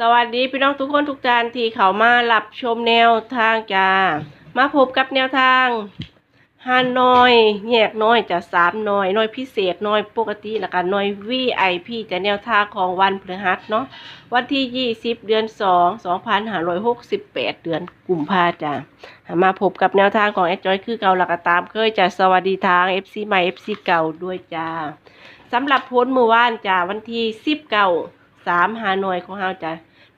สวัสดีพี่น้องทุกคนทุกท่านที่เขามารับชมแนวทางจ้า มาพบกับแนวทางฮานอยแยกน้อยจะสามน้อยน้อยพิเศษน้อยปกติแล้วก็น้อยวีไอพีจะแนวทางของวันพฤหัสเนาะวันที่20เดือน2 2568เดือนกุมภาจ้ามาพบกับแนวทางของแอดจอยคือเก่าหลักตาม เคยจะสวัสดีทาง FC ใหม่ FC เก่าด้วยจ้าสำหรับพ้นมือว่านจ้าวันที่10เก่า สามหาหน่วยของเราจะ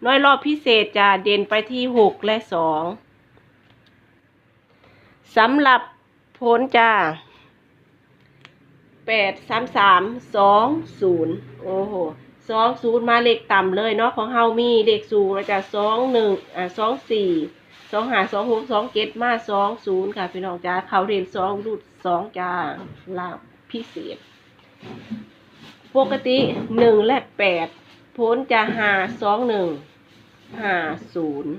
น้อยรอบพิเศษจะเด่นไปที่หกและสองสำหรับผลจ้าแปดสามสามสองศูนย์โอ้โหสองศูนย์มาเลขต่ำเลยเนาะของเฮามีเลขสูงแล้วจะสองหนึ่งอ่าสองสี่สองหาสองหกสองเจ็ดมาสองศูนย์ค่ะพี่น้องจ้าเขาเรียนสองรูดสองจ้าลาบพิเศษ ปกติหนึ่งและแปด พ้นจะหาสองหนึ่งหาศูนย์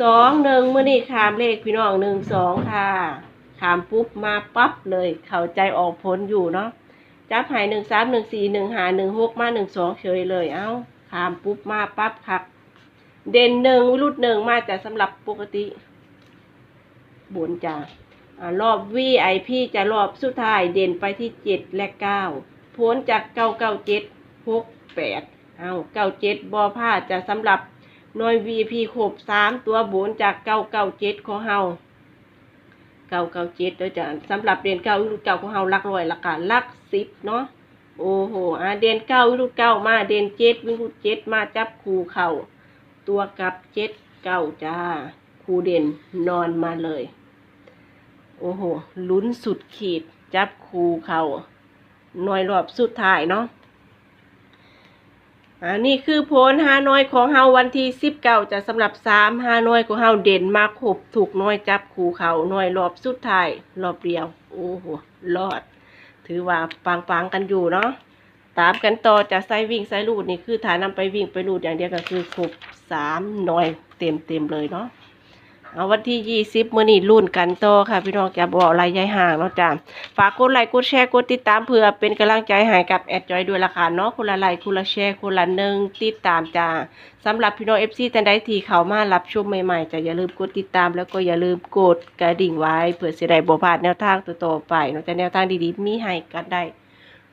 สองหนึ่งเมื่อนี่ขามเลขพี่น้องหนึ่งสองค่ะขามปุ๊บมาปั๊บเลยเข้าใจออกพ้นอยู่เนาะจับหายหนึ่งสามหนึ่งสี่หนึ่งหาหนึ่งหกมาหนึ่งสองเฉยเลยเอ้าขามปุ๊บมาปั๊บครับ เด่นหนึ่งรุดหนึ่งมาแต่สำหรับปกติบนจ้ะอ่ารอบ VIP จะรอบสุดท้ายเด่นไปที่เจ็ดและเก้าพ้นจากเก้าเก้าเจ็ดหกแปด เอาเก้าเจ็ดบอผ้าจะสำหรับหน่วย VP ครบสามตัวบนจากเก้าเก้าเจ็ดของเฮาเก้าเก้าเจ็ดโดยจะสำหรับเด่นเก้าวิรุเก้าของเฮาลักร้อยละกันลักสิบเนาะโอ้โหอะเด่นเก้าวิรุเก้ามาเด่นเจ็ดวิรุเจ็ดมาจับคูเข่าตัวกับเจ็ดเก้าจ้าคูเด่นนอนมาเลย โอ้โหลุ้นสุดขีดจับคูเข่าหน่วยรอบสุดท้ายเนาะ อันนี้คือโพลฮานอยของเฮาวันที่สิบเก้าจะสำหรับสามฮานอยของเฮาเด่นมากขบถูกน้อยจับขู่เขาน้อยรอบสุดท้ายรอบเดียว โอ้โหรอด ถือว่าปังๆกันอยู่เนาะตามกันต่อจะไซวิ่งไซลูดนี่คือฐานนำไปวิ่งไปลูดอย่างเดียวก็คือขบสามน้อยเต็มเต็มๆเลยเนาะ เอาวันที่ยี่สิบมื้อนี้รุ่นกันโตค่ะพี่น้องจะบอกอะไรยายห่างเนาะจ้ะฝากกดไลค์กดแชร์กดติดตามเพื่อเป็นกำลังใจให้กับแอดจอยด้วยละค่ะเนาะคนละไลค์คนละแชร์คนละหนึ่งติดตามจ้าสำหรับพี่น้องเอฟซีท่านใดที่เข้ามารับชมใหม่ๆจะอย่าลืมกดติดตาม แล้วก็อย่าลืมกดกระดิ่งไว้เพื่อเสิได้บ่พลาดแนวทางต่อไปเนาะแต่แนวทางดีๆมีให้กันได้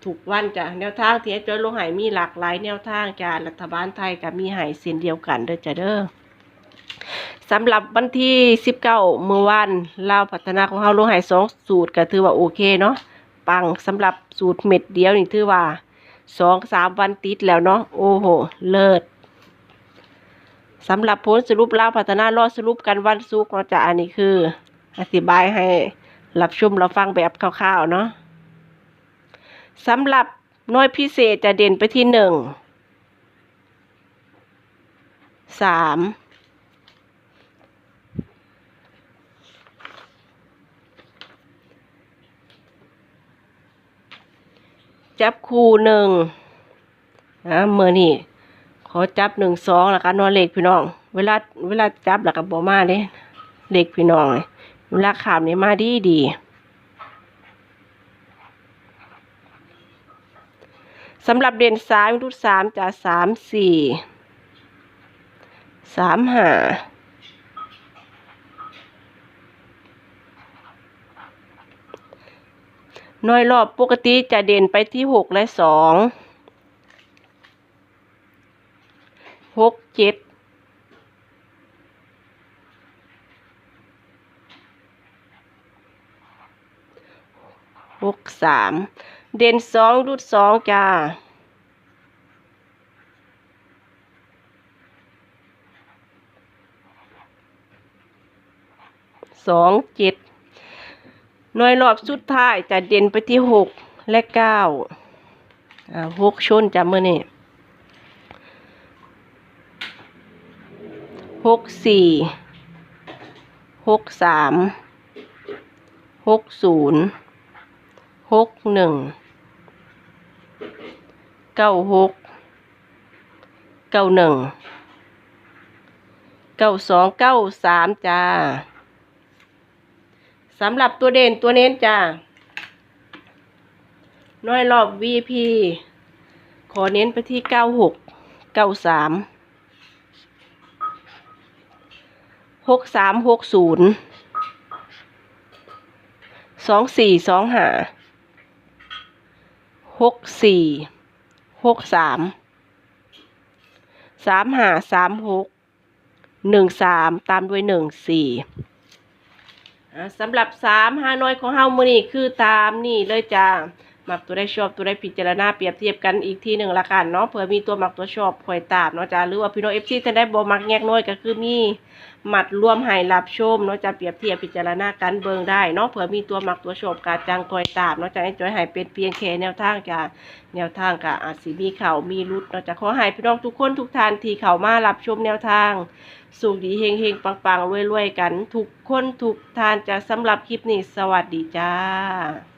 ทุกวันจ้ะแนวทางที่แอดจอยลงให้มีหลากหลายแนวทางจ้ารัฐบาลไทยก็มีให้เส้นเดียวกันเด้อจ้ะเด้อ สำหรับวันที่สิบเก้าเมื่อวานเลาพัฒนาของเฮาลงให้สองสูตรก็ถือว่าโอเคเนาะปังสำหรับสูตรเม็ดเดียวนี่ถือว่าสองสามวันติดแล้วเนาะโอ้โห เลิศสำหรับผลสรุปเลาพัฒนารอดสรุปกันวันศุกเนาะจะอันนี้คือ อธิบายให้รับชมเราฟังแบบคร่าวๆเนาะสำหรับน้อยพิเศษจะเด่นไปที่หนึ่งสาม จับคู่หนึ่งนะเมื่อนี่ขอจับหนึ่งสองแล้วกันนอนเหล็กพี่น้อง เวลาเวลาจับแล้วก็บอมาเด้เหล็กพี่น้องเวลาขามนี่มาดีดีสำหรับเด่นสามรุ่นสามจะสามสี่สามห้า น้อยรอบปกติจะเด่นไปที่หกและสองหกเจ็ดหกสามเด่นสองรุดสองจ้าสองเจ็ด หน่วยรอบสุดท้ายจะเด่นไปที่หกและเก้าหกชนจำเมื่อนี่หกสี่หกสามหกศูนย์หกหนึ่งเก้าหกเก้าหนึ่งเก้าสองเก้าสามจ้า สำหรับตัวเด่นตัวเน้นจ้าน้อยรอบ VP ขอเน้นไปที่ 96 93 6360 2425 64 63 3536 13 ตามด้วย 14 สำหรับสามฮานอยของเฮามือนี่คือตามนี่เลยจ้ามักตัวได้ชอบตัวได้พิจารณาเปรียบเทียบกันอีกทีหนึ่งละกันเนาะเผื่อมีตัวมักตัวชอบคอยตามเนาะจ้าหรือว่าพี่น้องเอฟซีท่านได้บ่มักแยกน้อยก็คือมี หมัดรวมให้รับชมเนาะจะเปรียบเทียบพิจารณากันเบิงได้เนาะเผื่อมีตัวหมักตัวชอบกาจังคอยตามเนาะจะให้จอยให้เป็นเพียงแค่แนวทางจ้าแนวทางกะอาจสิมีเข่ามีรุดเนาะจะขอให้พี่น้องทุกคนทุกท่านที่เข้ามารับชมแนวทางสุขดีเฮงเฮงปังปังรวยรวยๆกัน ทุกคนทุกท่านจะสำหรับคลิปนี้สวัสดีจ้า